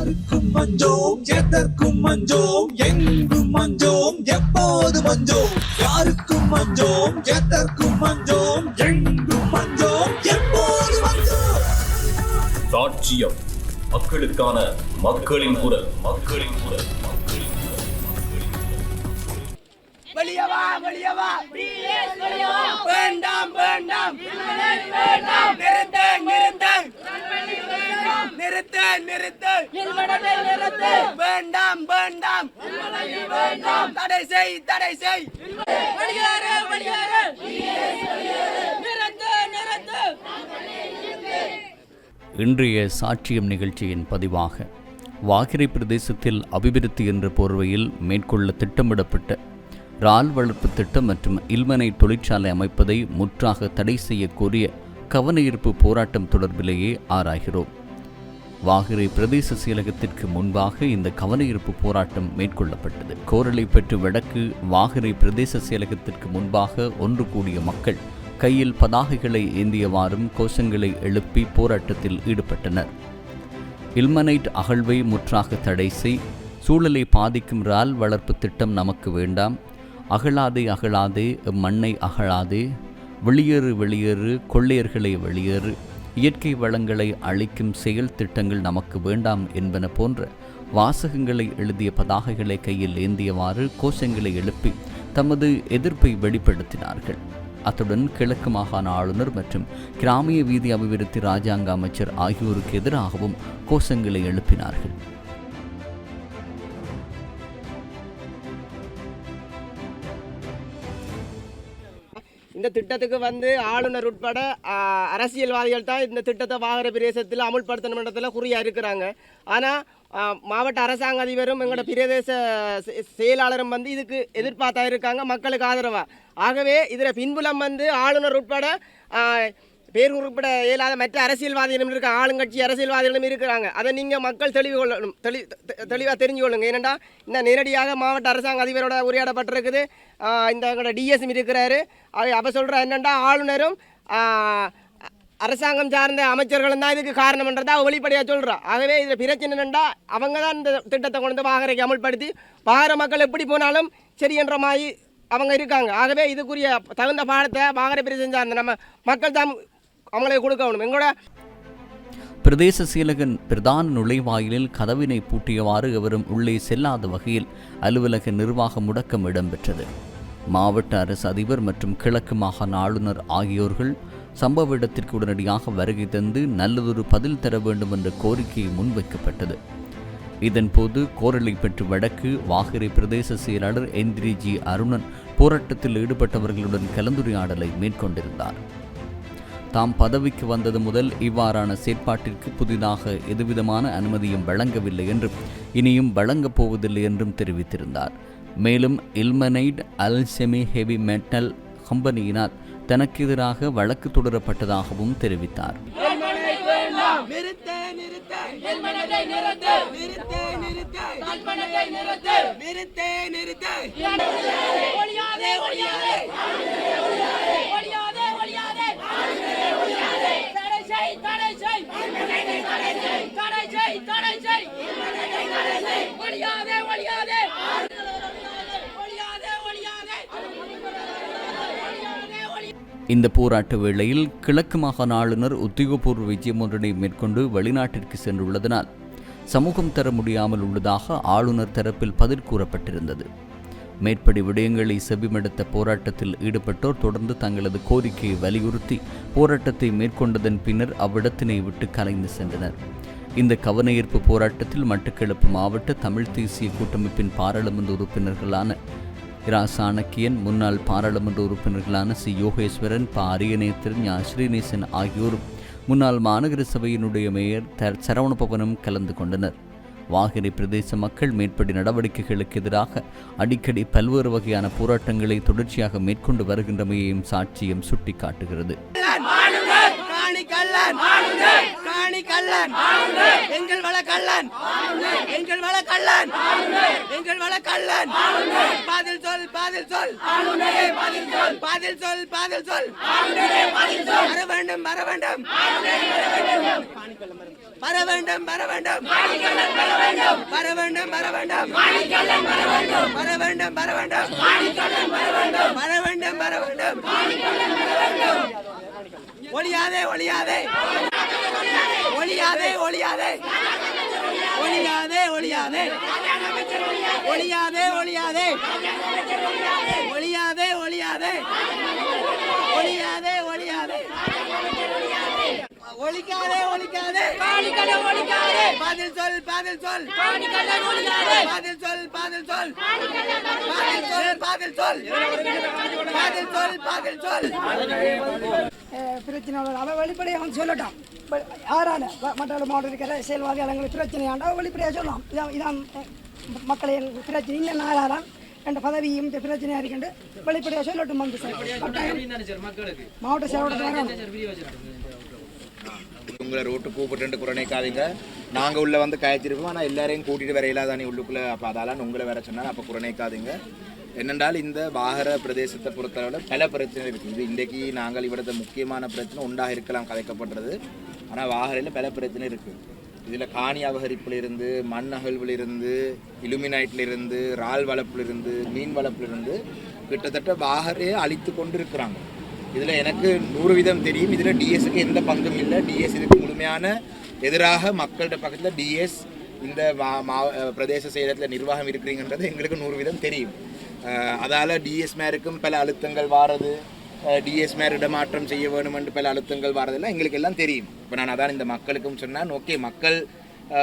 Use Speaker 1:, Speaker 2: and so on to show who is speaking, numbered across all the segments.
Speaker 1: யாருக்கும் மஞ்சோம் எதற்கும் மஞ்சோம் எங்கும் மஞ்சோம் எப்போது மஞ்சோம்? யாருக்கும் மஞ்சோம் எதற்கும் மஞ்சோம் எங்கும் மஞ்சோம் எப்போது மஞ்சோம்?
Speaker 2: சாட்சியம். மக்களுக்கான மக்களின் குரல். மக்களின் குரல்.
Speaker 3: வெளியவா வேண்டாம் வேண்டாம். நிறுத்து நிறுத்து. நிறுத்து நிறுத்து. வேண்டாம் வேண்டாம். தடை செய் தடை செய்.
Speaker 4: இன்றைய சாட்சியம் நிகழ்ச்சியின் பதிவாக வாகிரை பிரதேசத்தில் அபிவிருத்தி என்ற போர்வையில் மேற்கொள்ள திட்டமிடப்பட்ட இறால் வளர்ப்பு திட்டம் மற்றும் இல்மனை தொழிற்சாலை அமைப்பதை முற்றாக தடை செய்யக்கோரிய கவனஈர்ப்பு போராட்டம் தொடர்பிலேயே ஆராய்கிறோம். வாகரை பிரதேச செயலகத்திற்கு முன்பாக இந்த கவனஈர்ப்பு போராட்டம் மேற்கொள்ளப்பட்டது. கோரலை பெற்று வடக்கு வாகரை பிரதேச செயலகத்திற்கு முன்பாக ஒன்று கூடிய மக்கள் கையில் பதாகைகளை ஏந்தியவாறும் கோஷங்களை எழுப்பி போராட்டத்தில் ஈடுபட்டனர். இல்மனைட் அகழ்வை முற்றாக தடை செய் சூழலை பாதிக்கும் இறால் வளர்ப்பு திட்டம் நமக்கு வேண்டாம். அகழாதே அகழாதே மண்ணை அகழாதே வெளியேறு வெளியேறு கொள்ளையர்களை வெளியேறு இயற்கை வளங்களை அழிக்கும் செயல் திட்டங்கள் நமக்கு வேண்டாம் என்பன போன்ற வாசகங்களை எழுதிய பதாகைகளை கையில் ஏந்தியவாறு கோஷங்களை எழுப்பி தமது எதிர்ப்பை வெளிப்படுத்தினார்கள். அத்துடன் கிழக்கு மாகாண ஆளுநர் மற்றும் கிராமிய வீதி அபிவிருத்தி ராஜாங்க அமைச்சர் ஆகியோருக்கு எதிராகவும் கோஷங்களை எழுப்பினார்கள்.
Speaker 3: இந்த திட்டத்துக்கு வந்து ஆளுநர் உட்பட அரசியல்வாதிகள் தான் இந்த திட்டத்தை வாகர பிரதேசத்தில் அமுல்படுத்தணும் மன்றத்தில் குறியாக இருக்கிறாங்க ஆனால் மாவட்ட அரசாங்க அதிபரும் எங்களோட பிரதேச செ- செயலாளரும் வந்து இதுக்கு எதிர்பார்த்தா இருக்காங்க மக்களுக்கு ஆதரவாக ஆகவே இதில் பின்புலம் வந்து ஆளுநர் உட்பட பேர் குறிப்பிட இயலாத மற்ற அரசியல்வாதிகளும் இருக்க ஆளுங்கட்சி அரசியல்வாதிகளும் இருக்கிறாங்க. அதை நீங்கள் மக்கள் தெளிவு கொள்ளணும். தெளி தெளிவாக தெரிஞ்சு கொள்ளுங்க. ஏனெண்டா இந்த நேரடியாக மாவட்ட அரசாங்க அதிபரோட உரையாடப்பட்டிருக்குது. இந்த எங்களோட டிஎஸ்எம் இருக்கிறாரு. அவ- அவ சொல்கிற என்னென்னா ஆளுநரும் அரசாங்கம் சார்ந்த அமைச்சர்களும் தான் இதுக்கு காரணம்ன்றதா அவ வெளிப்படையாக சொல்கிறா ஆகவே இதில் பிரச்சனை என்னென்னா அவங்க தான் இந்த திட்டத்தை கொண்டு வந்து வாகரைக்கு அமல்படுத்தி வாகர மக்கள் எப்படி போனாலும் சரின்ற மாதிரி அவங்க இருக்காங்க. ஆகவே இதுக்குரிய தகுந்த பாடத்தை வாகரை பிரச்சனை சார்ந்த நம்ம மக்கள் தான் அவங்களே கொடுக்கணும் எங்களோட
Speaker 4: பிரதேச செயலகன் பிரதான நுழைவாயிலில் கதவினை பூட்டியவாறு எவரும் உள்ளே செல்லாத வகையில் அலுவலக நிர்வாக முடக்கம் இடம்பெற்றது. மாவட்ட அரசு அதிபர் மற்றும் கிழக்கு மாகாண ஆளுநர் ஆகியோர்கள் சம்பவ இடத்திற்கு உடனடியாக வருகை தந்து நல்லதொரு பதில் தர வேண்டும் என்ற கோரிக்கை முன்வைக்கப்பட்டது. இதன்போது கோரலை பெற்று வடக்கு வாகரை பிரதேச செயலாளர் எந்திரி ஜி அருணன் போராட்டத்தில் ஈடுபட்டவர்களுடன் கலந்துரையாடலை மேற்கொண்டிருந்தார். தாம் பதவிக்கு வந்தது முதல் இவ்வாறான செயற்பாட்டிற்கு புதிதாக எதுவிதமான அனுமதியும் வழங்கவில்லை என்றும் இனியும் வழங்கப் போவதில்லை என்றும் தெரிவித்திருந்தார். மேலும் இல்மனைட் அல் செமி ஹெவி மெட்டல் கம்பெனியினால் தனக்கு எதிராக வழக்கு தொடரப்பட்டதாகவும் தெரிவித்தார்.
Speaker 3: நிறுத்த நிறுத்த நிறுத்த நிறுத்த நிறுத்த நிறுத்த நிறுத்த
Speaker 5: ஒழியாதே ஒழியாதே ஒழியாதே ஒழியாதே தடை தடை செய் தடை செய் தடை செய் ஒழியாதே ஒழியாதே.
Speaker 4: இந்த போராட்ட வேளையில் கிழக்கு மாகாண ஆளுநர் உத்தியோகபூர்வ விஜயம் ஒன்றினை மேற்கொண்டு வெளிநாட்டிற்கு சென்றுள்ளதனால் சமூகம் தர முடியாமல் உள்ளதாக ஆளுநர் தரப்பில் பதில் கூறப்பட்டிருந்தது. மேற்படி விடயங்களை செவிமடுத்த போராட்டத்தில் ஈடுபட்டோர் தொடர்ந்து தங்களது கோரிக்கையை வலியுறுத்தி போராட்டத்தை மேற்கொண்டதன் பின்னர் அவ்விடத்தினை விட்டு கலைந்து சென்றனர். இந்த கவனஈர்ப்பு போராட்டத்தில் மட்டக்களப்பு மாவட்ட தமிழ் தேசிய கூட்டமைப்பின் பாராளுமன்ற உறுப்பினர்களான இரா சாணக்கியன் முன்னாள் பாராளுமன்ற உறுப்பினர்களான சி. யோகேஸ்வரன் ப. அரியநேத்திரன் ஞா. ஸ்ரீநேசன் ஆகியோரும் முன்னாள் மாநகர சபையினுடைய மேயர் த. சரவணபவனும் கலந்து கொண்டனர். வாகரை பிரதேச மக்கள் மேற்படி நடவடிக்கைகளுக்கு எதிராக அடிக்கடி பல்வேறு வகையான போராட்டங்களை தொடர்ச்சியாக மேற்கொண்டு வருகின்றமையையும் சாட்சியம் சுட்டிக்காட்டுகிறது.
Speaker 3: காணி கல்லன் காணி கல்லன் எங்கள் வள கல்லன் எங்கள் வள கல்லன் எங்கள் வள கல்லன் பாதில் சொல் பாதில் சொல் பாதில் சொல். பாதில் சொல் பாதில் சொல். வர வேண்டும் வர வேண்டும். வர வேண்டும் வர வேண்டும். வர வேண்டும் வர வேண்டும். வர வேண்டும் வர வேண்டும். வர வேண்டும் வர வேண்டும். ஒளியாதே ஒளியாதே ஒளியாதே ஒளியாதே ஒளியாதே ஒளியாதே ஒளியாதே ஒளியாதே ஒளியாதே ஒளியாதே ஒளியாதே ஒளியாதே ஒளிக்காதே ஒளிக்காதே
Speaker 5: காணிக்கடை ஒழிக்காதே.
Speaker 3: பதில் சொல் பதில் சொல்.
Speaker 5: காணிக்கடை ஒழிக்காதே
Speaker 3: பதில் சொல் பதில் சொல். பதில் சொல் பதில் சொல். பதில் சொல் பதில் சொல்.
Speaker 6: பிரச்சனை அவன் வெளிப்படையாக அவன் சொல்லட்டான். வ- மற்ற மாவட்ட இருக்கிற செயல்வாதி எங்களுக்கு பிரச்சனையாண்டா அவன் வெளிப்படையாக சொல்லலாம் இதான் இதான் மக்களை எங்களுக்கு பிரச்சனை. இன்னும் நாளாதான் என்ற பதவியும் இந்த பிரச்சனையாக இருக்கின்ற வெளிப்படையாக சொல்லட்டும் வந்து சார். மாவட்ட செயலோட
Speaker 7: உங்களை ரோட்டு கூப்பிட்டு குரணைக்காதீங்க நாங்கள் உள்ளே வந்து காய்ச்சிருக்கோம் ஆனால் எல்லாரையும் கூட்டிகிட்டு வர இல்லாதானே உள்ளுக்குள்ளே. அப்போ அதால உங்களை வர சொன்னால் அப்போ குரணைக்காதீங்க என்னென்றால் இந்த வாகர பிரதேசத்தை பொறுத்தளவில் பல பிரச்சனை இருக்குது இது இன்றைக்கு நாங்கள் இவிடத்த முக்கியமான பிரச்சனை உண்டாக இருக்கலாம் கலைக்கப்படுறது ஆனால் வாகரையில் பல பிரச்சனை இருக்குது இதில் காணி அபகரிப்பிலிருந்து மண் அகழ்விலிருந்து இருந்து இறால் வளர்ப்பிலிருந்து மீன் வளர்ப்பிலிருந்து கிட்டத்தட்ட வாகரையே அழித்து கொண்டு இருக்கிறாங்க இதில் எனக்கு நூறு வீதம் தெரியும். இதில் டிஎஸ்க்கு எந்த பங்கும் இல்லை. டிஎஸ் இதுக்கு முழுமையான எதிராக மக்கள்கிட்ட பக்கத்தில் டிஎஸ் இந்த மா மா- பிரதேச செயலத்தில் நிர்வாகம் இருக்கிறீங்கன்றது எங்களுக்கு நூறு வீதம் தெரியும். அதால் டிஎஸ்மேருக்கும் பல அழுத்தங்கள் வாரது. டிஎஸ்மேர் இடமாற்றம் செய்ய வேணும் என்று பல அழுத்தங்கள் வாரதெல்லாம் எங்களுக்கு எல்லாம் தெரியும். இப்போ நான் அதான் இந்த மக்களுக்கும் சொன்னேன். ஓகே மக்கள்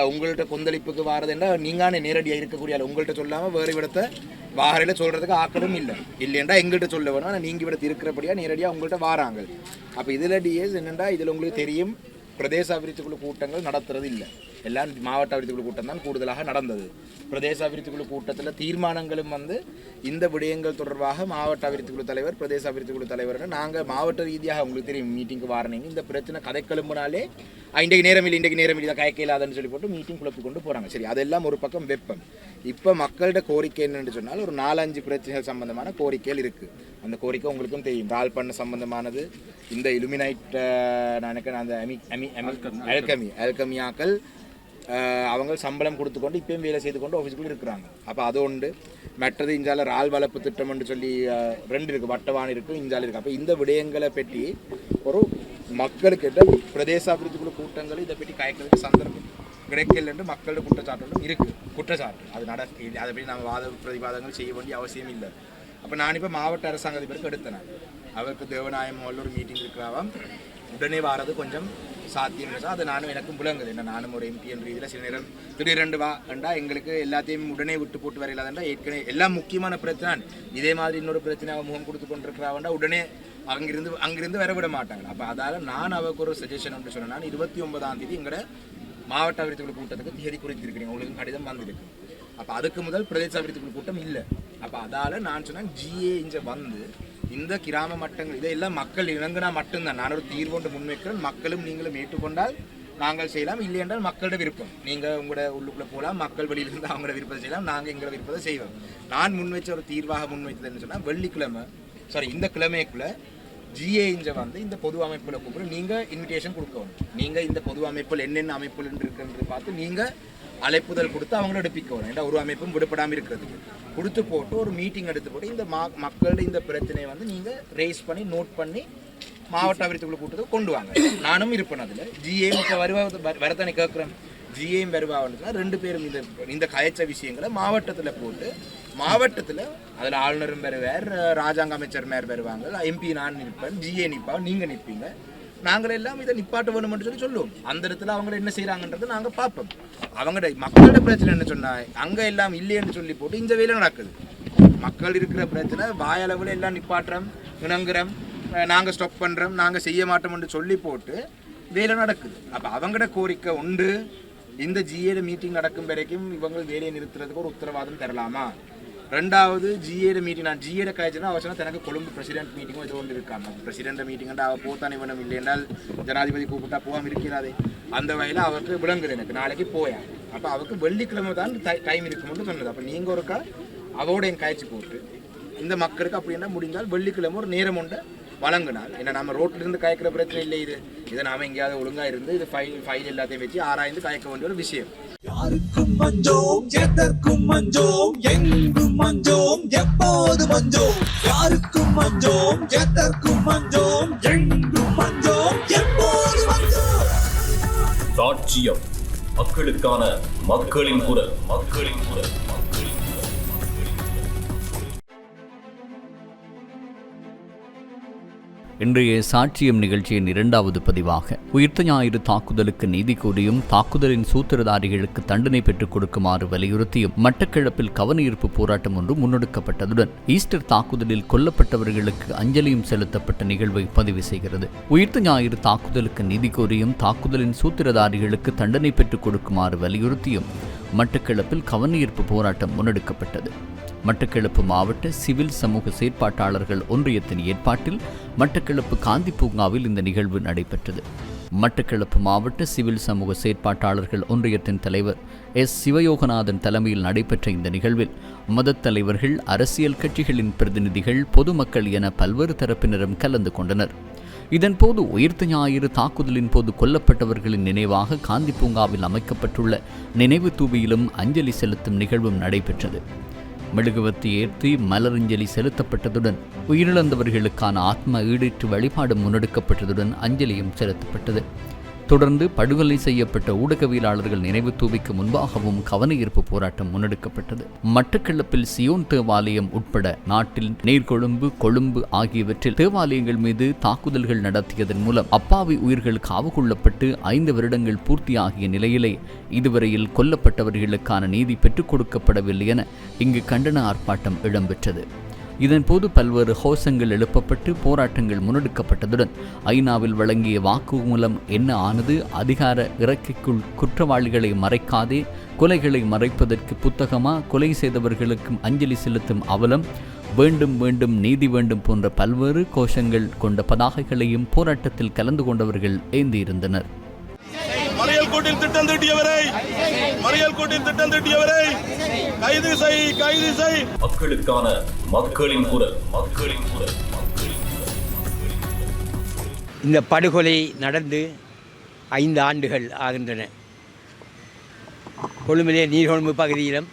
Speaker 7: உங்கள்கிட்ட கொந்தளிப்புக்கு வாரது என்றால் நீங்கானே நேரடியாக இருக்கக்கூடிய உங்கள்கிட்ட சொல்லாமல் வேறு விடத்தை வாரையில் சொல்கிறதுக்கு ஆக்களும் இல்லை. இல்லைன்றா எங்கள்கிட்ட சொல்ல வேணும். ஆனால் நீங்கள் இடத்து இருக்கிறபடியாக நேரடியாக உங்கள்கிட்ட வாராங்க. அப்போ இதில் டிஎஸ் என்னென்னா இதில் உங்களுக்கு தெரியும். பிரதேச அபிவிருத்தி குழு கூட்டங்கள் நடத்துறது இல்லை எல்லாம் மாவட்ட அபிவிருத்தி குழு கூட்டம் தான் கூடுதலாக நடந்தது. பிரதேச அபிவிருத்தி குழு கூட்டத்தில் தீர்மானங்களும் வந்து இந்த விடயங்கள் தொடர்பாக மாவட்ட அபிவிருத்தி குழு தலைவர் பிரதேச அபிவிருத்தி குழு தலைவர்னு நாங்கள் மாவட்ட ரீதியாக உங்களுக்கு தெரியும் மீட்டிங்க்கு வாரணிங்க இந்த பிரச்சனை கதை இன்றைக்கு நேரம் இல்லை இன்றைக்கு நேரம் இல்லை கயக்க இல்லாதன்னு சொல்லி போட்டு மீட்டிங் குழப்பி கொண்டு போகிறாங்க சரி அதெல்லாம் ஒரு பக்கம் வெப்பம். இப்போ மக்கள்கிட்ட கோரிக்கை என்னன்னு சொன்னால் ஒரு நாலஞ்சு பிரச்சனைகள் சம்பந்தமான கோரிக்கைகள் இருக்குது அந்த கோரிக்கை உங்களுக்கும் தெரியும். ரால் பண்ண சம்பந்தமானது இந்த இலுமினைட் நான் நினைக்கிறேன் அந்த அமி அமி அமி அல்கமி அல்கமியாக்கள் அவங்க சம்பளம் கொடுத்துக்கொண்டு இப்பயும் வேலை செய்து கொண்டு ஆஃபீஸுக்குள்ளே இருக்கிறாங்க. அப்போ அது உண்டு. மற்றது இஞ்சால ரால் வளர்ப்பு திட்டம்னு சொல்லி ரெண்டு இருக்குது வட்டவான் இருக்குது இஞ்சால இருக்குது அப்போ இந்த விடயங்களை பற்றி ஒரு மக்களுக்கிட்ட பிரதேச அபிவிருத்திக்குள்ள கூட்டங்களும் கூட்டங்கள் இதை பற்றி கயக்கிறதுக்கு சந்தர்ப்பம் கிடைக்கலன்னு மக்களோட குற்றச்சாட்டுகளும் இருக்குது குற்றச்சாட்டு. அது நட இல்லை அதை பற்றி நம்ம வாத பிரதிவாதங்கள் செய்ய வேண்டிய அவசியம் இல்லை. அப்போ நான் இப்போ மாவட்ட அரசாங்க அதிபருக்கு எடுத்தேன். அவருக்கு தேவநாயம் ஒரு மீட்டிங் இருக்கிறாவாம் உடனே வாரது கொஞ்சம் சாத்தியம் இல்லை அது நானும் எனக்கும் புலங்குது என்ன நானும் ஒரு எம்பி என்ற ரீதியில் சில நேரம் திடீரெண்டு வா என்றா எங்களுக்கு எல்லாத்தையும் உடனே விட்டு போட்டு வரையிலாதண்டா ஏற்கனவே எல்லாம் முக்கியமான பிரச்சனை. இதே மாதிரி இன்னொரு பிரச்சனை முகம் கொடுத்து கொண்டிருக்கிறாவண்டா உடனே அங்கிருந்து அங்கிருந்து வர விட மாட்டாங்க அப்போ அதால் நான் அவருக்கு ஒரு சஜஷன் ஒன்று சொன்னேன். நான் இருபத்தி ஒன்பதாம் தேதி எங்களோட மாவட்ட அபிவிருத்தி குழு கூட்டத்துக்கு தேதி குறித்திருக்கிறீங்க உங்களுக்கு கடிதம் வந்திருக்கு. அப்போ அதுக்கு முதல் பிரதேச அபிவிருத்தி குழு கூட்டம் இல்லை. அப்போ அதால் நான் சொன்னேன் ஜிஏ இங்கே வந்து இந்த கிராம மட்டங்கள் இதையெல்லாம் மக்கள் இணங்கினா மட்டும்தான். நான் ஒரு தீர்வு முன்வைக்கிறேன். மக்களும் நீங்களும் ஏற்றுக்கொண்டால் நாங்கள் செய்யலாம். இல்லை என்றால் மக்களோட விருப்பம். நீங்கள் உங்களோட உள்ளுக்குள்ளே போகலாம். மக்கள் வெளியிலிருந்து அவங்களோட விருப்பத்தை செய்யலாம். நாங்கள் எங்களோட விருப்பத்தை செய்வோம். நான் முன்வைச்ச ஒரு தீர்வாக முன்வைத்தது என்ன சொன்னால் வெள்ளிக்கிழமை சாரி இந்த கிழமைக்குள்ள ஜிஏஇஞ்சை வந்து இந்த பொது அமைப்பில் கூப்பிட்டு நீங்க இன்விடேஷன் கொடுக்கணும் நீங்க இந்த பொது அமைப்பில் என்னென்ன அமைப்புகள் இருக்குன்றது பார்த்து நீங்க அழைப்புதல் கொடுத்து அவங்களும் எடுப்பிக்க வரும். ஏன்னா ஒரு அமைப்பும் விடுபடாமல் இருக்கிறதுக்கு. கொடுத்து போட்டு ஒரு மீட்டிங் எடுத்து போட்டு இந்த மா மக்களோட இந்த பிரச்சனையை வந்து நீங்கள் ரேஸ் பண்ணி நோட் பண்ணி மாவட்ட அபிவிருத்திக்குள்ள குழு கூட்டத்துக்கு கொண்டு வாங்க. நானும் இருப்பேன் அதில். ஜிஏம் இப்போ வருவா வரத்தானே கேட்குறேன் ஜிஏம் வருவாங்கன்னா ரெண்டு பேரும் இந்த இந்த கயச்ச விஷயங்களை மாவட்டத்தில் போட்டு மாவட்டத்தில் அதில் ஆளுநரும் வருவார் ராஜாங்க அமைச்சர் மேர் வருவாங்க. எம்பி நான் நிற்பேன் ஜிஏ நிற்பா நீங்கள் நிற்பீங்க. நாங்கள் எல்லாம் இதை நிப்பாட்ட வேணும்னு சொல்லி சொல்லுவோம். அந்த இடத்துல அவங்க என்ன செய்கிறாங்கன்றதை நாங்கள் பார்ப்போம். அவங்களோட மக்களோட பிரச்சனை என்ன சொன்னால் அங்கே எல்லாம் இல்லைன்னு சொல்லி போட்டு இந்த வேலை நடக்குது. மக்கள் இருக்கிற பிரச்சனை வாயளவில் எல்லாம் நிப்பாட்டுறோம் இணங்குறோம் நாங்கள் ஸ்டாப் பண்ணுறோம் நாங்கள் செய்ய மாட்டோம்னு சொல்லி போட்டு வேலை நடக்குது. அப்போ அவங்களோட கோரிக்கை உண்டு. இந்த ஜிஏட மீட்டிங் நடக்கும் வரைக்கும் இவங்க வேலையை நிறுத்துறதுக்கு ஒரு உத்தரவாதம் தரலாமா? ரெண்டாவது ஜிஏட மீட்டிங் நான் ஜிஏட காய்ச்சினா அவசரம் எனக்கு கொழும்பு பிரசிடென்ட் மீட்டிங்கும் ஏதோ ஒன்று இருக்காங்க. பிரசிடென்ட் மீட்டிங் அவ போத்தானே வேணும் இல்லை என்றால் ஜனாதிபதி கூப்பிட்டா போகாம இருக்கிறாதே. அந்த வகையில் அவருக்கு விளங்குது எனக்கு. நாளைக்கு போயா அப்போ அவருக்கு வெள்ளிக்கிழமை தான் டைம் இருக்கும்னு சொன்னது. அப்போ நீங்கள் ஒருக்கா அவரோட என் காய்ச்சி போட்டு இந்த மக்களுக்கு அப்படி என்ன முடிந்தால் வெள்ளிக்கிழமை ஒரு நேரம் உண்டு வழங்கினார் ஏன்னா நம்ம ரோட்ல இருந்து காய்க்கிற பிரச்சனை இல்லை இது. இதை நாம எங்கேயாவது ஒழுங்காக இருந்து இது ஃபைல் ஃபைல் எல்லாத்தையும் வச்சு ஆராய்ந்து காய்க்க வேண்டிய ஒரு விஷயம்.
Speaker 1: யாருக்கும் மஞ்சோம் எதற்கும் மஞ்சோம் எங்கும் மஞ்சோம் எப்போது மஞ்சோம். யாருக்கும் மஞ்சோம் எதற்கும் மஞ்சோம் எங்கும் மஞ்சோம் எப்போது மஞ்சோம்.
Speaker 2: சாட்சியம். மக்களுக்கான மக்களின் குரல். மக்களின் குரல்.
Speaker 4: இன்றைய சாட்சியம் நிகழ்ச்சியின் இரண்டாவது பதிவாக உயிர்த்த ஞாயிறு தாக்குதலுக்கு நீதி கோரியும் தாக்குதலின் சூத்திரதாரிகளுக்கு தண்டனை பெற்றுக் கொடுக்குமாறு வலியுறுத்தியும் மட்டக்கிழப்பில் கவனஈர்ப்பு போராட்டம் ஒன்று முன்னெடுக்கப்பட்டதுடன் ஈஸ்டர் தாக்குதலில் கொல்லப்பட்டவர்களுக்கு அஞ்சலியும் செலுத்தப்பட்ட நிகழ்வை பதிவு செய்கிறது. உயிர்த்த ஞாயிறு தாக்குதலுக்கு நீதி கோரியும் தாக்குதலின் சூத்திரதாரிகளுக்கு தண்டனை பெற்றுக் கொடுக்குமாறு வலியுறுத்தியும் மட்டக்கிழப்பில் கவனஈர்ப்பு போராட்டம் முன்னெடுக்கப்பட்டது. மட்டக்களப்பு மாவட்ட சிவில் சமூக செயற்பாட்டாளர்கள் ஒன்றியத்தின் ஏற்பாட்டில் மட்டக்களப்பு காந்தி பூங்காவில் இந்த நிகழ்வு நடைபெற்றது. மட்டக்களப்பு மாவட்ட சிவில் சமூக செயற்பாட்டாளர்கள் ஒன்றியத்தின் தலைவர் எஸ். சிவயோகநாதன் தலைமையில் நடைபெற்ற இந்த நிகழ்வில் மதத் தலைவர்கள் அரசியல் கட்சிகளின் பிரதிநிதிகள் பொதுமக்கள் என பல்வேறு தரப்பினரும் கலந்து கொண்டனர். இதன்போது உயிர்த்த ஞாயிறு தாக்குதலின் போது கொல்லப்பட்டவர்களின் நினைவாக காந்தி பூங்காவில் அமைக்கப்பட்டுள்ள நினைவு தூவியிலும் அஞ்சலி செலுத்தும் நிகழ்வும் நடைபெற்றது. மெழுகுவர்த்தி ஏற்றி மலரஞ்சலி செலுத்தப்பட்டதுடன் உயிரிழந்தவர்களுக்கான ஆத்ம ஈடேற்று வழிபாடு முன்னெடுக்கப்பட்டதுடன் அஞ்சலியும் செலுத்தப்பட்டது. தொடர்ந்து படுகொலை செய்யப்பட்ட ஊடகவியலாளர்கள் நினைவு தூவிக்கு முன்பாகவும் கவனஈர்ப்பு போராட்டம் முன்னெடுக்கப்பட்டது. மட்டக்களப்பில் சியோன் தேவாலயம் உட்பட நாட்டில் நீர்கொழும்பு கொழும்பு ஆகியவற்றில் தேவாலயங்கள் மீது தாக்குதல்கள் நடத்தியதன் மூலம் அப்பாவி உயிர்கள் காவு கொள்ளப்பட்டு ஐந்து வருடங்கள் பூர்த்தியாகிய நிலையிலே இதுவரையில் கொல்லப்பட்டவர்களுக்கான நீதி பெற்றுக் கொடுக்கப்படவில்லை என இங்கு கண்டன ஆர்ப்பாட்டம் இடம்பெற்றது. இதன்போது பல்வேறு கோஷங்கள் எழுப்பப்பட்டு போராட்டங்கள் முன்னெடுக்கப்பட்டதுடன் ஐநாவில் வழங்கிய வாக்குமூலம் என்ன ஆனது அதிகார இறக்கைக்குள் குற்றவாளிகளை மறைக்காதே கொலைகளை மறைப்பதற்கு புத்தகமா கொலை செய்தவர்களுக்கும் அஞ்சலி செலுத்தும் அவலம் வேண்டும் வேண்டும் நீதி வேண்டும் போன்ற பல்வேறு கோஷங்கள் கொண்ட பதாகைகளையும் போராட்டத்தில் கலந்து கொண்டவர்கள் ஏந்தியிருந்தனர்.
Speaker 8: கூட்டில் திட்டம் தீட்டியவரை மறியல் கூட்டில் திட்டம் தீட்டியவரை கைது செய் கைது செய்.
Speaker 2: மக்களுக்கான மக்களின் குரல் மக்களின் குரல் மக்களின் குரல்
Speaker 9: இந்த படுகொலை நடந்து ஐந்து ஆண்டுகள் ஆகின்றன. கொழும்பிலே நீர்கொழும்பு பகுதியிலும்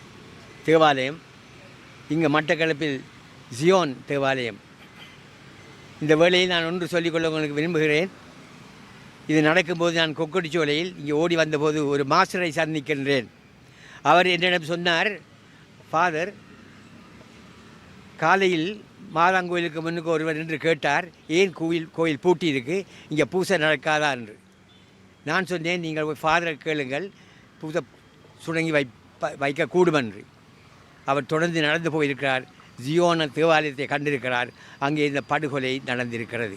Speaker 9: தேவாலயம் இங்கு மட்டக்களப்பில் ஜியோன் தேவாலயம். இந்த வேளையை நான் ஒன்று சொல்லிக்கொள்ள உங்களுக்கு விரும்புகிறேன். இது நடக்கும்போது நான் கொக்கடிச்சோலையில் இங்கே ஓடி வந்தபோது ஒரு மாஸ்டரை சந்திக்கின்றேன். அவர் என்னிடம் சொன்னார் ஃபாதர் காலையில் மாதாங்கோயிலுக்கு முன்னுக்கு ஒருவர் என்று கேட்டார் ஏன் கோயில் கோயில் பூட்டி இருக்கு? இங்கே பூசை நடக்காதா? என்று. நான் சொன்னேன் நீங்கள் போய் ஃபாதரை கேளுங்கள் பூசை சுடங்கி வைப்ப வைக்கக்கூடும் என்று. அவர் தொடர்ந்து நடந்து போயிருக்கிறார். ஜியோன தேவாலயத்தை கண்டிருக்கிறார். அங்கே இந்த படுகொலை நடந்திருக்கிறது.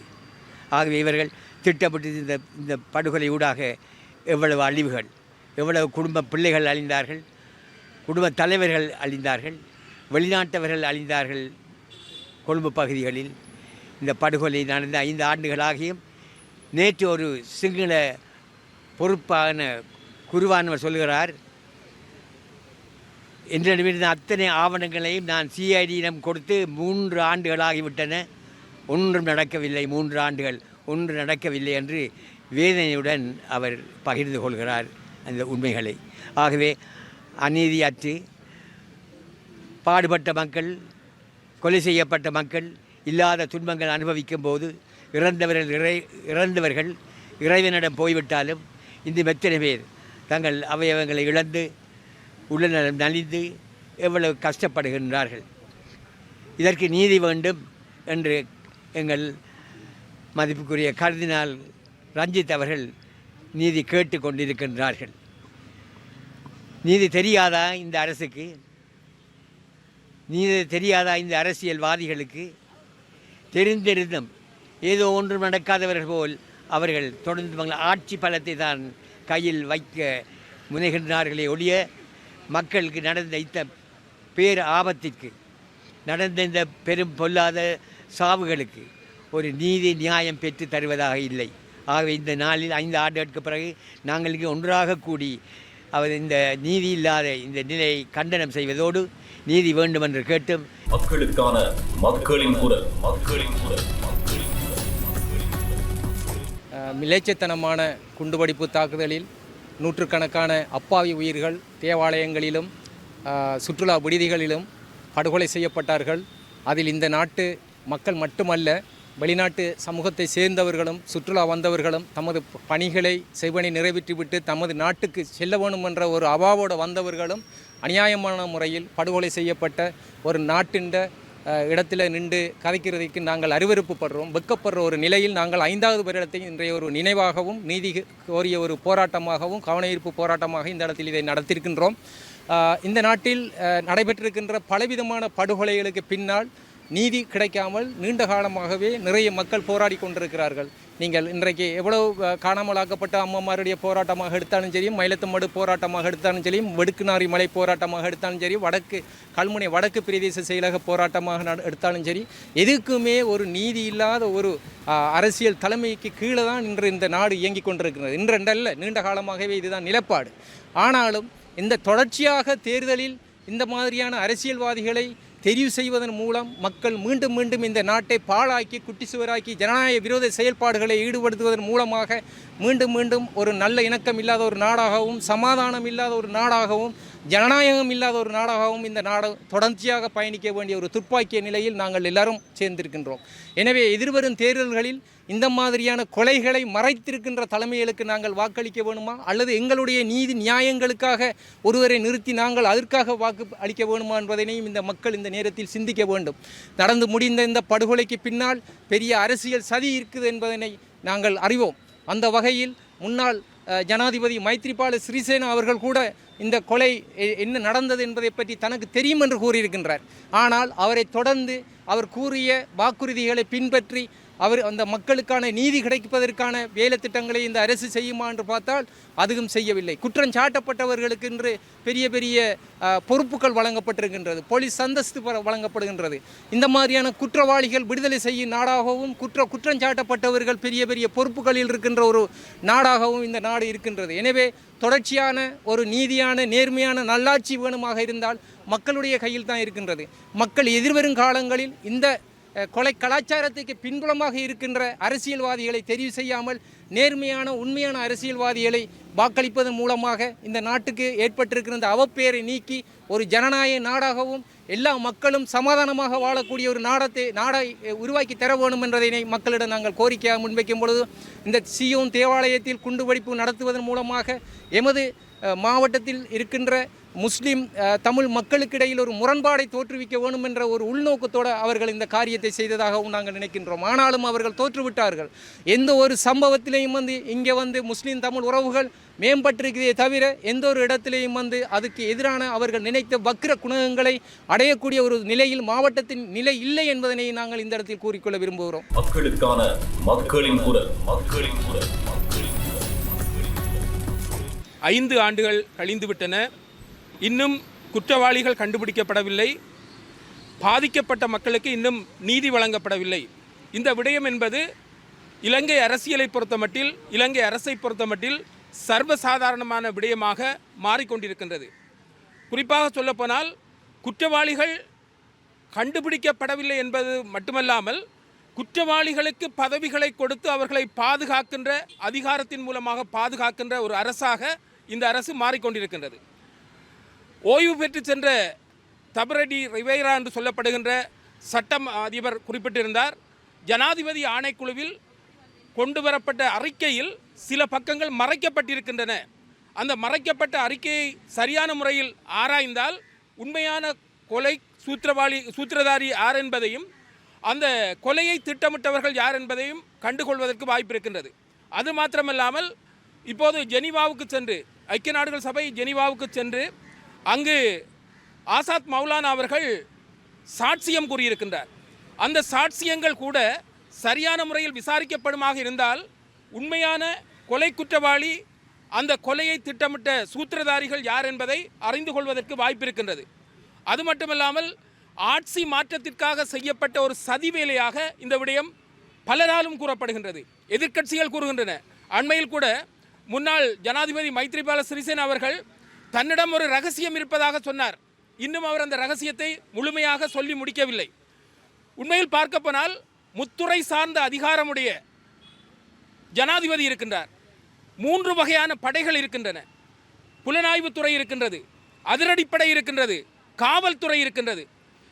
Speaker 9: ஆகவே இவர்கள் திட்டப்பட்டு இந்த இந்த படுகொலை ஊடாக எவ்வளவு அழிவுகள் எவ்வளவு குடும்ப பிள்ளைகள் அழிந்தார்கள் குடும்ப தலைவர்கள் அழிந்தார்கள் வெளிநாட்டவர்கள் அழிந்தார்கள் கொழும்பு பகுதிகளில். இந்த படுகொலை நடந்த ஐந்து ஆண்டுகளாகியும் நேற்று ஒரு சிங்கள பொறுப்பான குருவானவர் சொல்கிறார் என்னிடமிருந்த அத்தனை ஆவணங்களையும் நான் சிஐடியிடம் கொடுத்து மூன்று ஆண்டுகளாகிவிட்டன. ஒன்றும் நடக்கவில்லை மூன்று ஆண்டுகள் ஒன்று நடக்கவில்லை என்று வேதனையுடன் அவர் பகிர்ந்து கொள்கிறார் அந்த உண்மைகளை. ஆகவே அநீதியற்று பாடுபட்ட மக்கள் கொலை செய்யப்பட்ட மக்கள் இல்லாத துன்பங்கள் அனுபவிக்கும் போது இறந்தவர்கள் இறை இறந்தவர்கள் இறைவனிடம் போய்விட்டாலும் இந்த எத்தனை பேர் தங்கள் அவயவங்களை இழந்து உடல்நலம் நலிந்து எவ்வளவு கஷ்டப்படுகின்றார்கள். இதற்கு நீதி வேண்டும் என்று எங்கள் மதிப்புக்குரிய கருதினால் ரஞ்சித் அவர்கள் நீதி கேட்டு கொண்டிருக்கின்றார்கள். நீதி தெரியாதா இந்த அரசுக்கு? நீதி தெரியாதா இந்த அரசியல்வாதிகளுக்கு? தெரிந்திருந்தும் ஏதோ ஒன்றும் நடக்காதவர்கள் போல் அவர்கள் தொடர்ந்து ஆட்சி பலத்தை தான் கையில் வைக்க முனைகின்றார்களே ஒழிய மக்களுக்கு நடந்த இந்த பேர் ஆபத்திற்கு நடந்த இந்த பெரும் பொல்லாத சாவுகளுக்கு ஒரு நீதி நியாயம் பெற்று தருவதாக இல்லை. ஆகவே இந்த நாளில் ஐந்து ஆண்டுகளுக்கு பிறகு நாங்கள் இங்கே ஒன்றாக கூடி அவர் இந்த நீதி இல்லாத இந்த நிலையை கண்டனம் செய்வதோடு நீதி வேண்டும் என்று கேட்டும்.
Speaker 2: மக்களுக்கான மக்களின் குரல் மக்களின் குரல் மக்களின் குரல்
Speaker 10: அஹ், மிலேச்சத்தனமான குண்டுவெடிப்பு தாக்குதலில் நூற்றுக்கணக்கான அப்பாவி உயிர்கள் தேவாலயங்களிலும் சுற்றுலா விடுதிகளிலும் படுகொலை செய்யப்பட்டார்கள். அதில் இந்த நாட்டு மக்கள் மட்டுமல்ல வெளிநாட்டு சமூகத்தை சேர்ந்தவர்களும் சுற்றுலா வந்தவர்களும் தமது பணிகளை செவ்வனை நிறைவேற்றிவிட்டு தமது நாட்டுக்கு செல்ல வேணும் என்ற ஒரு அவாவோடு வந்தவர்களும் அநியாயமான முறையில் படுகொலை செய்யப்பட்ட ஒரு நாட்டின் இடத்துல நின்று கதைக்கிறதுக்கு நாங்கள் அறிவறுப்புப்படுறோம் படுறோம் வெக்கப்படுற ஒரு நிலையில் நாங்கள் ஐந்தாவது வருடத்தை இன்றைய ஒரு நினைவாகவும் நீதி கோரிய ஒரு போராட்டமாகவும் கவனஈர்ப்பு போராட்டமாக இந்த இடத்தில் இதை நடத்தியிருக்கின்றோம். இந்த நாட்டில் நடைபெற்றிருக்கின்ற பலவிதமான படுகொலைகளுக்கு பின்னால் நீதி கிடைக்காமல் நீண்ட காலமாகவே நிறைய மக்கள் போராடி கொண்டிருக்கிறார்கள். நீங்கள் இன்றைக்கு எவ்வளவு காணாமலாக்கப்பட்ட அம்மாமாருடைய போராட்டமாக எடுத்தாலும் சரி மயிலத்தம்மடு போராட்டமாக எடுத்தாலும் சரி வெடுக்குநாரி மலை போராட்டமாக எடுத்தாலும் சரி வடக்கு கல்முனை வடக்கு பிரதேச செயலக போராட்டமாக நட- எடுத்தாலும் சரி எதுக்குமே ஒரு நீதி இல்லாத ஒரு அரசியல் தலைமைக்கு கீழே தான் இன்று இந்த நாடு இயங்கிக் கொண்டிருக்கிறது. இன்றென்றல்ல நீண்ட காலமாகவே இதுதான் நிலப்பாடு. ஆனாலும் இந்த தொடர்ச்சியாக தேர்தலில் இந்த மாதிரியான அரசியல்வாதிகளை தெரிவு செய்வதன் மூலம் மக்கள் மீண்டும் மீண்டும் இந்த நாட்டை பாழாக்கி குட்டி சுவராக்கி ஜனநாயக விரோத செயல்பாடுகளை ஈடுபடுத்துவதன் மூலமாக மீண்டும் மீண்டும் ஒரு நல்ல இணக்கம் இல்லாத ஒரு நாடாகவும் சமாதானம் இல்லாத ஒரு நாடாகவும் ஜனநாயகம் இல்லாத ஒரு நாடாகவும் இந்த நாடு தொடர்ச்சியாக பயணிக்க வேண்டிய ஒரு துப்பாக்கிய நிலையில் நாங்கள் எல்லாரும் சேர்ந்திருக்கின்றோம். எனவே எதிர்வரும் தேர்தல்களில் இந்த மாதிரியான கொலைகளை மறைத்திருக்கின்ற தலைமைகளுக்கு நாங்கள் வாக்களிக்க வேணுமா? அல்லது எங்களுடைய நீதி நியாயங்களுக்காக ஒருவரை நிறுத்தி நாங்கள் அதற்காக வாக்கு அளிக்க வேணுமா என்பதனையும் இந்த மக்கள் இந்த நேரத்தில் சிந்திக்க வேண்டும். நடந்து முடிந்த இந்த படுகொலைக்கு பின்னால் பெரிய அரசியல் சதி இருக்குது என்பதனை நாங்கள் அறிவோம். அந்த வகையில் முன்னாள் ஜனாதிபதி மைத்ரிபால சிறிசேனா அவர்கள் கூட இந்த கொலை என்ன நடந்தது என்பதை பற்றி தனக்கு தெரியும் என்று கூறியிருக்கின்றார். ஆனால் அவரை தொடர்ந்து அவர் கூறிய வாக்குறுதிகளை பின்பற்றி அவர் அந்த மக்களுக்கான நீதி கிடைப்பதற்கான வேலை திட்டங்களை இந்த அரசு செய்யுமா என்று பார்த்தால் அதுவும் செய்யவில்லை. குற்றம் சாட்டப்பட்டவர்களுக்கு இன்று பெரிய பெரிய பொறுப்புகள் வழங்கப்பட்டிருக்கின்றது. போலீஸ் அந்தஸ்து வழங்கப்படுகின்றது. இந்த மாதிரியான குற்றவாளிகள் விடுதலை செய்யும் நாடாகவும் குற்ற குற்றம் சாட்டப்பட்டவர்கள் பெரிய பெரிய பொறுப்புகளில் இருக்கின்ற ஒரு நாடாகவும் இந்த நாடு இருக்கின்றது. எனவே தொடர்ச்சியான ஒரு நீதியான நேர்மையான நல்லாட்சி வேணுமாக இருந்தால் மக்களுடைய கையில் தான் இருக்கின்றது. மக்கள் எதிர்வரும் காலங்களில் இந்த கொலை கலாச்சாரத்துக்கு பின்புலமாக இருக்கின்ற அரசியல்வாதிகளை தெரிவு செய்யாமல் நேர்மையான உண்மையான அரசியல்வாதிகளை வாக்களிப்பதன் மூலமாக இந்த நாட்டுக்கு ஏற்பட்டிருக்கிற இந்த அவப்பெயரை நீக்கி ஒரு ஜனநாயக நாடாகவும் எல்லா மக்களும் சமாதானமாக வாழக்கூடிய ஒரு நாடத்தை நாடை உருவாக்கி தர வேண்டும் என்பதை மக்களிடம் நாங்கள் கோரிக்கையாக முன்வைக்கும் பொழுது இந்த சியோன் தேவாலயத்தில் குண்டுவெடிப்பு நடத்துவதன் மூலமாக எமது மாவட்டத்தில் இருக்கின்ற முஸ்லீம் தமிழ் மக்களுக்கிடையில் ஒரு முரண்பாடை தோற்றுவிக்க வேண்டும் என்ற ஒரு உள்நோக்கத்தோடு அவர்கள் இந்த காரியத்தை செய்ததாகவும் நாங்கள் நினைக்கின்றோம். ஆனாலும் அவர்கள் தோற்றுவிட்டார்கள். எந்த ஒரு சம்பவத்திலையும் வந்து இங்கே வந்து முஸ்லீம் தமிழ் உறவுகள் மேம்பட்டிருக்கிறதே தவிர எந்த ஒரு இடத்திலையும் வந்து அதுக்கு எதிரான அவர்கள் நினைத்த வக்கிர குணங்களை அடையக்கூடிய ஒரு நிலையில் மாவட்டத்தின் நிலை இல்லை என்பதனை நாங்கள் இந்த இடத்தில் கூறிக்கொள்ள விரும்புகிறோம்.
Speaker 2: மக்களுக்கான மக்களின் மக்களின் குரல் மக்களின் குரல்
Speaker 11: ஐந்து ஆண்டுகள் கழிந்துவிட்டன. இன்னும் குற்றவாளிகள் கண்டுபிடிக்கப்படவில்லை. பாதிக்கப்பட்ட மக்களுக்கு இன்னும் நீதி வழங்கப்படவில்லை. இந்த விடயம் என்பது இலங்கை அரசியலை பொறுத்தமட்டில் இலங்கை அரசை பொறுத்தமட்டில் சர்வசாதாரணமான விடயமாக மாறிக்கொண்டிருக்கின்றது. குறிப்பாக சொல்லப்போனால் குற்றவாளிகள் கண்டுபிடிக்கப்படவில்லை என்பது மட்டுமல்லாமல் குற்றவாளிகளுக்கு பதவிகளை கொடுத்து அவர்களை பாதுகாக்கின்ற அதிகாரத்தின் மூலமாக பாதுகாக்கின்ற ஒரு அரசாக இந்த அரசு மாறிக்கொண்டிருக்கின்றது. ஓய்வு பெற்று சென்ற தபரடி ரிவேரா என்று சொல்லப்படுகின்ற சட்டம் அதிபர் குறிப்பிட்டிருந்தார். ஜனாதிபதி ஆணைக்குழுவில் கொண்டு வரப்பட்ட அறிக்கையில் சில பக்கங்கள் மறைக்கப்பட்டிருக்கின்றன. அந்த மறைக்கப்பட்ட அறிக்கையை சரியான முறையில் ஆராய்ந்தால் உண்மையான கொலை சூத்திரவாளி சூத்திரதாரி யார் என்பதையும் அந்த கொலையை திட்டமிட்டவர்கள் யார் என்பதையும் கண்டுகொள்வதற்கு வாய்ப்பு இருக்கின்றது. அது மாத்திரமல்லாமல் இப்போது ஜெனீவாவுக்கு சென்று ஐக்கிய நாடுகள் சபை ஜெனீவாவுக்கு சென்று அங்கு ஆசாத் மௌலானா அவர்கள் சாட்சியம் கூறியிருக்கின்றார். அந்த சாட்சியங்கள் கூட சரியான முறையில் விசாரிக்கப்படுமாக இருந்தால் உண்மையான கொலை குற்றவாளி அந்த கொலையை திட்டமிட்ட சூத்திரதாரிகள் யார் என்பதை அறிந்து கொள்வதற்கு வாய்ப்பு இருக்கின்றது. அது மட்டுமல்லாமல் ஆட்சி மாற்றத்திற்காக செய்யப்பட்ட ஒரு சதி வேலையாக இந்த விடயம் பலராலும் கூறப்படுகின்றது. எதிர்க்கட்சிகள் கூறுகின்றன. அண்மையில் கூட முன்னாள் ஜனாதிபதி மைத்ரிபால சிறிசேன அவர்கள் தன்னிடம் ஒரு ரகசியம் இருப்பதாக சொன்னார். இன்னும் அவர் அந்த ரகசியத்தை முழுமையாக சொல்லி முடிக்கவில்லை. உண்மையில் பார்க்க போனால் முத்துறை சார்ந்த அதிகாரமுடைய ஜனாதிபதி இருக்கின்றார். மூன்று வகையான படைகள் இருக்கின்றன. புலனாய்வுத்துறை இருக்கின்றது அதிரடிப்படை இருக்கின்றது காவல்துறை இருக்கின்றது.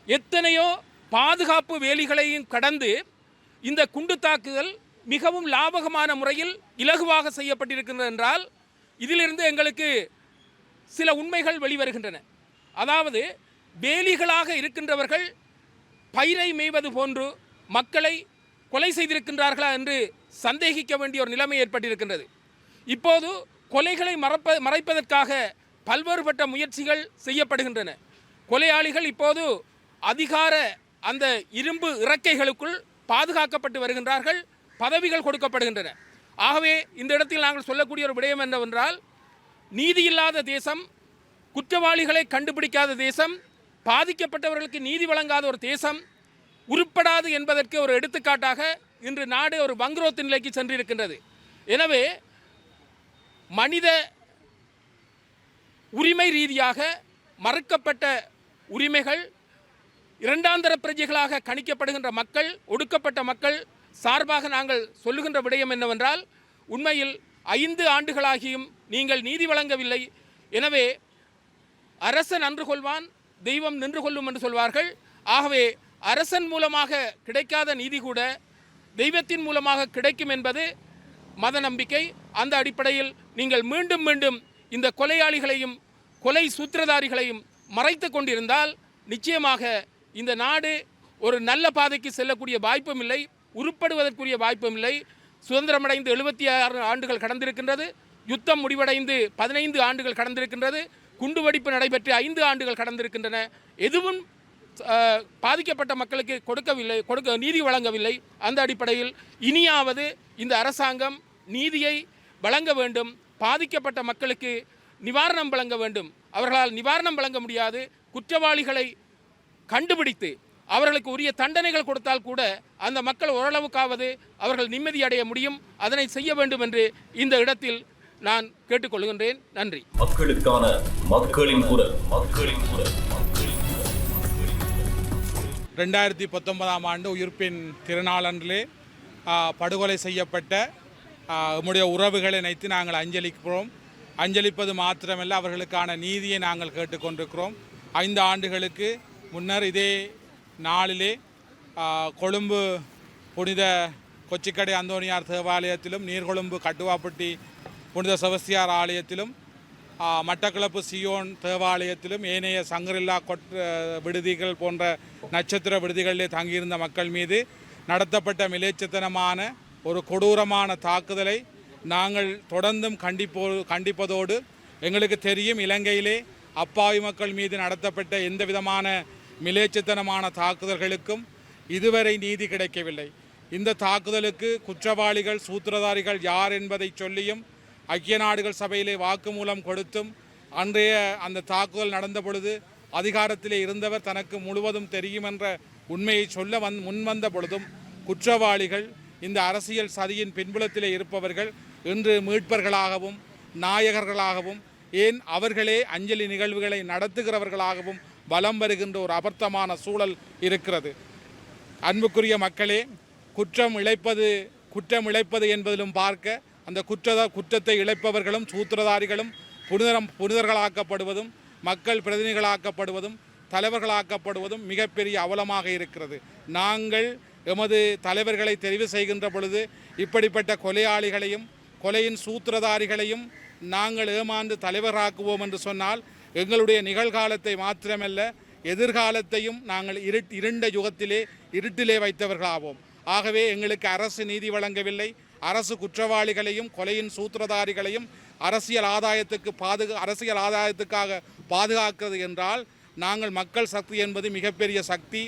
Speaker 11: எத்தனையோ பாதுகாப்பு வேலிகளையும் கடந்து இந்த குண்டு தாக்குதல் மிகவும் லாபகமான முறையில் இலகுவாக செய்யப்பட்டிருக்கின்றது என்றால் இதிலிருந்து எங்களுக்கு சில உண்மைகள் வெளிவருகின்றன. அதாவது வேலிகளாக இருக்கின்றவர்கள் பயிரை மேய்வது போன்று மக்களை கொலை செய்திருக்கின்றார்களா என்று சந்தேகிக்க வேண்டிய ஒரு நிலைமை ஏற்பட்டிருக்கின்றது. இப்போது கொலைகளை மறப்ப மறைப்பதற்காக பல்வேறுபட்ட முயற்சிகள் செய்யப்படுகின்றன. கொலையாளிகள் இப்போது அதிகார அந்த இரும்பு இறக்கைகளுக்குள் பாதுகாக்கப்பட்டு வருகின்றார்கள். பதவிகள் கொடுக்கப்படுகின்றன. ஆகவே இந்த இடத்தில் நாங்கள் சொல்லக்கூடிய ஒரு விடயம் என்னவென்றால் நீதி இல்லாத தேசம் குற்றவாளிகளை கண்டுபிடிக்காத தேசம் பாதிக்கப்பட்டவர்களுக்கு நீதி வழங்காத ஒரு தேசம் உருப்படாது என்பதற்கு ஒரு எடுத்துக்காட்டாக இன்று நாடு ஒரு வங்குரோத்து நிலைக்கு சென்றிருக்கின்றது. எனவே மனித உரிமை ரீதியாக மறுக்கப்பட்ட உரிமைகள் இரண்டாந்தர பிரஜைகளாக கணிக்கப்படுகின்ற மக்கள் ஒடுக்கப்பட்ட மக்கள் சார்பாக நாங்கள் சொல்லுகின்ற விடயம் என்னவென்றால் உண்மையில் ஐந்து ஆண்டுகளாகியும் நீங்கள் நீதி வழங்கவில்லை. எனவே அரசன் அன்று கொள்வான் தெய்வம் நின்று கொள்ளும் என்று சொல்வார்கள். ஆகவே அரசன் மூலமாக கிடைக்காத நீதி கூட தெய்வத்தின் மூலமாக கிடைக்கும் என்பது மத நம்பிக்கை. அந்த அடிப்படையில் நீங்கள் மீண்டும் மீண்டும் இந்த கொலையாளிகளையும் கொலை சூத்திரதாரிகளையும் மறைத்து கொண்டிருந்தால் நிச்சயமாக இந்த நாடு ஒரு நல்ல பாதைக்கு செல்லக்கூடிய வாய்ப்பும் இல்லை. உருப்படுவதற்குரிய வாய்ப்பும் இல்லை சுதந்திரமடைந்து எழுபத்தி ஆறு ஆண்டுகள் கடந்திருக்கின்றது. யுத்தம் முடிவடைந்து பதினைந்து ஆண்டுகள் கடந்திருக்கின்றது. குண்டுவெடிப்பு நடைபெற்று ஐந்து ஆண்டுகள் கடந்திருக்கின்றன. எதுவும் பாதிக்கப்பட்ட மக்களுக்கு கொடுக்கவில்லை கொடுக்க நீதி வழங்கவில்லை. அந்த அடிப்படையில் இனியாவது இந்த அரசாங்கம் நீதியை வழங்க வேண்டும். பாதிக்கப்பட்ட மக்களுக்கு நிவாரணம் வழங்க வேண்டும். அவர்களால் நிவாரணம் வழங்க முடியாது. குற்றவாளிகளை கண்டுபிடித்து அவர்களுக்கு உரிய தண்டனைகள் கொடுத்தால் கூட அந்த மக்கள் ஓரளவுக்காவது அவர்கள் நிம்மதி அடைய முடியும். அதனை செய்ய வேண்டும் என்று இந்த இடத்தில் நான் கேட்டுக்கொள்கின்றேன். நன்றி.
Speaker 2: மக்களுக்கான மக்களின் குரல் மக்களின் குரல்
Speaker 8: ரெண்டாயிரத்தி பத்தொன்பதாம் ஆண்டு உயிர்ப்பின் திருநாளன்றிலே படுகொலை செய்யப்பட்ட நம்முடைய உறவுகளை நினைத்து நாங்கள் அஞ்சலிக்கிறோம். அஞ்சலிப்பது மாத்திரமல்ல அவர்களுக்கான நீதியை நாங்கள் கேட்டுக்கொண்டிருக்கிறோம். ஐந்து ஆண்டுகளுக்கு முன்னர் இதே நாளிலே கொழும்பு புனித கொச்சிக்கடை அந்தோனியார் தேவாலயத்திலும் நீர்கொழும்பு கட்டுவாப்பட்டி புனித செபஸ்தியார் ஆலயத்திலும் மட்டக்களப்பு சியோன் தேவாலயத்திலும் ஏனைய சங்கரில்லா கொட் விடுதிகள் போன்ற நட்சத்திர விடுதிகளிலே தங்கியிருந்த மக்கள் மீது நடத்தப்பட்ட மிலேச்சத்தனமான ஒரு கொடூரமான தாக்குதலை நாங்கள் தொடர்ந்தும் கண்டிப்போ கண்டிப்பதோடு எங்களுக்கு தெரியும் இலங்கையிலே அப்பாவி மக்கள் மீது நடத்தப்பட்ட எந்த விதமான மிலேச்சத்தனமான தாக்குதல்களுக்கும் இதுவரை நீதி கிடைக்கவில்லை. இந்த தாக்குதலுக்கு குற்றவாளிகள் சூத்திரதாரிகள் யார் என்பதை சொல்லியும் ஐக்கிய நாடுகள் சபையிலே வாக்குமூலம் கொடுத்தும் அன்றைய அந்த தாக்குதல் நடந்த பொழுது அதிகாரத்திலே இருந்தவர் தனக்கு முழுவதும் தெரியும் என்ற உண்மையை சொல்ல வந் முன்வந்த பொழுதும் குற்றவாளிகள் இந்த அரசியல் சதியின் பின்புலத்திலே இருப்பவர்கள் இன்று மீட்பர்களாகவும் நாயகர்களாகவும் ஏன் அவர்களே அஞ்சலி நிகழ்வுகளை நடத்துகிறவர்களாகவும் வலம் வருகின்ற ஒரு அபர்த்தமான சூழல் இருக்கிறது. அன்புக்குரிய மக்களே குற்றம் இழைப்பது குற்றம் இழைப்பது என்பதிலும் பார்க்க அந்த குற்றத குற்றத்தை இழைப்பவர்களும் சூத்திரதாரிகளும் புனிதரம் புனிதர்களாக்கப்படுவதும் மக்கள் பிரதிநிதிகளாக்கப்படுவதும் தலைவர்களாக்கப்படுவதும் மிகப்பெரிய அவலமாக இருக்கிறது. நாங்கள் எமது தலைவர்களை தெரிவு செய்கின்ற பொழுது இப்படிப்பட்ட கொலையாளிகளையும் கொலையின் சூத்திரதாரிகளையும் நாங்கள் ஏமாந்து தலைவராக்குவோம் என்று சொன்னால் எங்களுடைய நிகழ்காலத்தை மாத்திரமல்ல எதிர்காலத்தையும் நாங்கள் இருட் இருண்ட யுகத்திலே இருட்டிலே வைத்தவர்களாவோம். ஆகவே எங்களுக்கு அரசு நீதி வழங்கவில்லை. அரசு குற்றவாளிகளையும் கொலையின் சூத்திரதாரிகளையும் அரசியல் ஆதாயத்துக்கு பாதுகா அரசியல் ஆதாயத்துக்காக பாதுகாக்கிறது என்றால் நாங்கள் மக்கள் சக்தி என்பது மிகப்பெரிய சக்தி.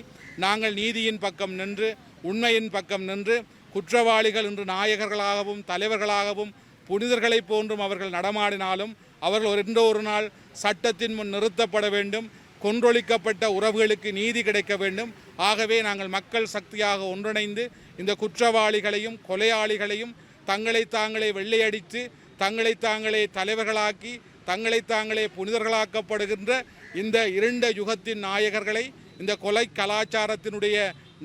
Speaker 8: நாங்கள் நீதியின் பக்கம் நின்று உண்மையின் பக்கம் நின்று குற்றவாளிகள் இன்று நாயகர்களாகவும் தலைவர்களாகவும் புனிதர்களைப் போன்றும் அவர்கள் நடமாடினாலும் அவர்கள் ஒரு இன்றோ ஒரு நாள் சட்டத்தின் முன் நிறுத்தப்பட வேண்டும் கொன்றொழிக்கப்பட்ட உறவுகளுக்கு நீதி கிடைக்க வேண்டும். ஆகவே நாங்கள் மக்கள் சக்தியாக ஒன்றிணைந்து இந்த குற்றவாளிகளையும் கொலையாளிகளையும் தங்களை தாங்களே வெள்ளையடித்து தங்களை தாங்களே தலைவர்களாக்கி தங்களை தாங்களே புனிதர்களாக்கப்படுகின்ற இந்த இருண்ட யுகத்தின் நாயகர்களை இந்த கொலை கலாச்சாரத்தினுடைய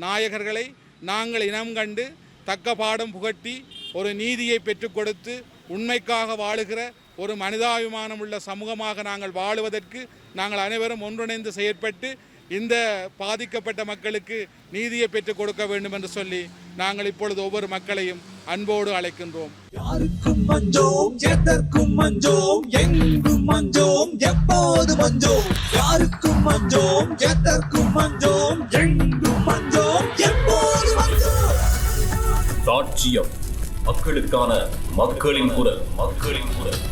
Speaker 8: நாயகர்களை நாங்கள் இனம் கண்டு தக்க பாடம் புகட்டி ஒரு நீதியை பெற்றுக் கொடுத்து உண்மைக்காக வாழுகிற ஒரு மனிதாபிமானம் உள்ள சமூகமாக நாங்கள் வாழுவதற்கு நாங்கள் அனைவரும் ஒன்றிணைந்து செயற்பட்டு இந்த பாதிக்கப்பட்ட மக்களுக்கு நீதியை பெற்றுக் கொடுக்க வேண்டும் என்று சொல்லி நாங்கள் இப்பொழுது ஒவ்வொரு மக்களையும் அன்போடு அழைக்கின்றோம்.
Speaker 1: யாருக்கும் மஞ்சோம் எதற்கும் மஞ்சோம் எங்கும் மஞ்சோம் எப்போது மஞ்சோம்? யாருக்கும் மஞ்சோம் எதற்கும் மஞ்சோம் எங்கும் மஞ்சோம் எப்போது மஞ்சோம்?
Speaker 2: சாட்சியம். மக்களுக்கான மக்களின் குரல். மக்களின் குரல். மக்களின்